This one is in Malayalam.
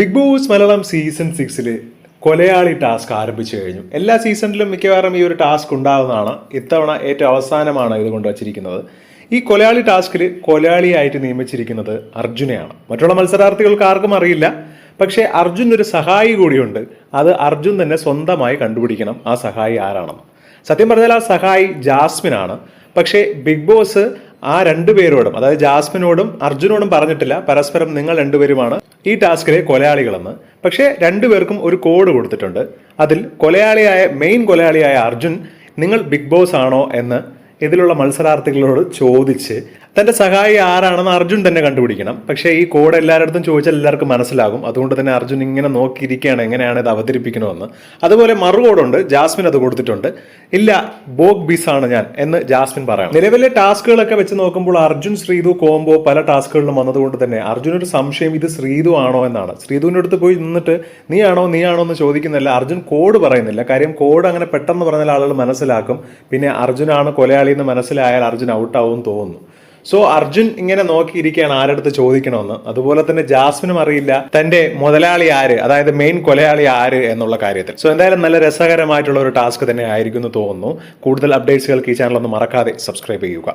ബിഗ് ബോസ് മലയാളം സീസൺ സിക്സിൽ കൊലയാളി ടാസ്ക് ആരംഭിച്ചു കഴിഞ്ഞു. എല്ലാ സീസണിലും മിക്കവാറും ഈ ഒരു ടാസ്ക് ഉണ്ടാകുന്നതാണ് ഇത്തവണ ഏറ്റവും അവസാനമാണ് ഇത് കൊണ്ടുവച്ചിരിക്കുന്നത് ഈ കൊലയാളി ടാസ്കിൽ കൊലയാളിയായിട്ട് നിയമിച്ചിരിക്കുന്നത് അർജുനെയാണ്. മറ്റുള്ള മത്സരാർത്ഥികൾക്ക് ആർക്കും അറിയില്ല. പക്ഷേ അർജുൻ ഒരു സഹായി കൂടിയുണ്ട്. അത് അർജുൻ തന്നെ സ്വന്തമായി കണ്ടുപിടിക്കണം. ആ സഹായി ആരാണെന്ന്. സത്യം പറഞ്ഞാൽ ആ സഹായി ജാസ്മിനാണ്. പക്ഷേ ബിഗ് ബോസ് ആ രണ്ടുപേരോടും അതായത് ജാസ്മിനോടും അർജുനോടും പറഞ്ഞിട്ടില്ല. പരസ്പരം നിങ്ങൾ രണ്ടുപേരുമാണ് ഈ ടാസ്കിലെ കൊലയാളികളെന്ന്. പക്ഷേ രണ്ടുപേർക്കും ഒരു കോഡ് കൊടുത്തിട്ടുണ്ട്. അതിൽ കൊലയാളിയായ മെയിൻ കൊലയാളിയായ അർജുൻ നിങ്ങൾ ബിഗ് ബോസ് ആണോ എന്ന് ഇതിലുള്ള മത്സരാർത്ഥികളോട് ചോദിച്ച് തന്റെ സഹായി ആരാണെന്ന് അർജുൻ തന്നെ കണ്ടുപിടിക്കണം. പക്ഷേ ഈ കോഡ് എല്ലാവരുടെ ചോദിച്ചാൽ എല്ലാവർക്കും മനസ്സിലാകും. അതുകൊണ്ട് തന്നെ അർജുൻ ഇങ്ങനെ നോക്കിയിരിക്കുകയാണ് എങ്ങനെയാണ് ഇത് അവതരിപ്പിക്കണമെന്ന്. അതുപോലെ മറുകോടുണ്ട് ജാസ്മിൻ അത് കൊടുത്തിട്ടുണ്ട്. ഇല്ല ബോഗ് ബീസ് ആണ് ഞാൻ എന്ന് ജാസ്മിൻ പറയണം. നിലവിലെ ടാസ്കുകളൊക്കെ വെച്ച് നോക്കുമ്പോൾ അർജുൻ ശ്രീതു കോംബോ പല ടാസ്കുകളിലും വന്നതുകൊണ്ട് തന്നെ അർജുൻ ഒരു സംശയം ഇത് ശ്രീതു ആണോ എന്നാണ്. ശ്രീതുവിന്റെ അടുത്ത് പോയി നിന്നിട്ട് നീ ആണോ നീ ആണോ എന്ന് ചോദിക്കുന്നില്ല അർജുൻ കോഡ് പറയുന്നില്ല. കാര്യം കോഡ് അങ്ങനെ പെട്ടെന്ന് പറഞ്ഞാൽ ആളുകൾ മനസ്സിലാക്കും. പിന്നെ അർജുനാണ് കൊലയാളി എന്ന് മനസ്സിലായാൽ അർജുൻ ഔട്ടാവും തോന്നുന്നു. സോ അർജുൻ ഇങ്ങനെ നോക്കിയിരിക്കുകയാണ് ആരടുത്ത് ചോദിക്കണമെന്ന്. അതുപോലെ തന്നെ ജാസ്മിനും അറിയില്ല തന്റെ മുതലാളി ആര് അതായത് മെയിൻ കൊലയാളി ആര് എന്നുള്ള കാര്യത്തിൽ. സോ എന്തായാലും നല്ല രസകരമായിട്ടുള്ള ഒരു ടാസ്ക് തന്നെ ആയിരിക്കും എന്ന് തോന്നുന്നു. കൂടുതൽ അപ്ഡേറ്റ്സുകൾക്ക് ഈ ചാനൽ ഒന്ന് മറക്കാതെ സബ്സ്ക്രൈബ് ചെയ്യുക.